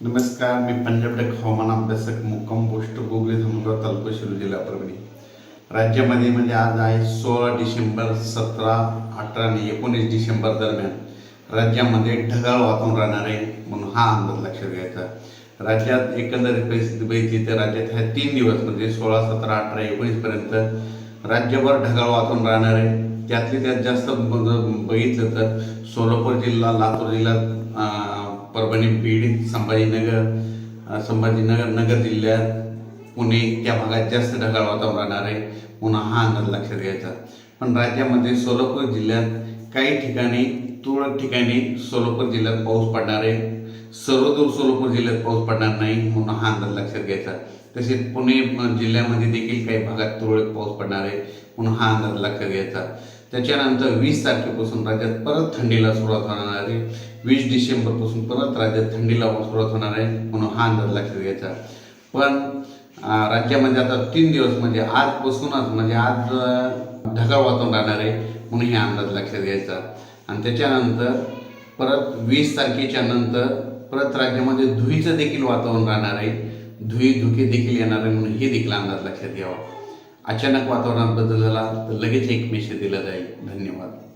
नमस्कार मी पंजाब टेक हवामान अभ्यासक मुक्काम पोस्ट गोगले धामणगाव तालुका शिरूर जिल्हा परभणी. राज्यामध्ये म्हणजे आज आहे सोळा डिसेंबर सतरा अठरा आणि एकोणीस डिसेंबर दरम्यान राज्यामध्ये ढगाळ वातावरण राहणार आहे म्हणून हा अंदाज लक्षात घ्यायचा. राज्यात एकंदरीत परिस्थिती बघितली तर राज्यात ह्या तीन दिवस म्हणजे सोळा सतरा अठरा एकोणीसपर्यंत राज्यभर ढगाळ वातावरण राहणार आहे. त्यातली त्यात जास्त बघितलं तर सोलापूर जिल्हा लातूर जिल्हा परभणी बीड संभाजीनगर संभाजीनगर नगर जिल्ह्यात पुणे त्या भागात जास्त ढगाळ वातावरण राहणार आहे. पुन्हा हा अंदाज लक्षात घ्यायचा. पण राज्यामध्ये सोलापूर जिल्ह्यात काही ठिकाणी तुरळक ठिकाणी सोलापूर जिल्ह्यात पाऊस पडणार आहे. सर्वदूर सोलापूर जिल्ह्यात पाऊस पडणार नाही म्हणून हा अंदाज लक्षात घ्यायचा. तसेच पुणे जिल्ह्यामध्ये देखील काही भागात तुरळक पाऊस पडणार आहे म्हणून हा अंदाज लक्षात घ्यायचा. त्याच्यानंतर वीस तारखेपासून राज्यात परत थंडीला सुरुवात होणार आहे. वीस डिसेंबरपासून परत राज्यात थंडीला सुरुवात होणार आहे. म्हणून हा अंदाज लक्षात घ्यायचा. पण राज्यामध्ये आता तीन दिवस म्हणजे आजपासूनच म्हणजे आज ढगाळ वातावरण राहणार आहे. म्हणून हे अंदाज लक्षात घ्यायचा. आणि त्याच्यानंतर परत वीस तारखेच्या नंतर परत राज्यामध्ये धुईचं देखील वातावरण राहणार आहे. धुई धुके देखील येणार आहे. म्हणून हे देखील अंदाज लक्षात घ्यावा. अचानक वातावरणात बदल झाला तर लगेच एक मेसेज दिला जाईल. धन्यवाद.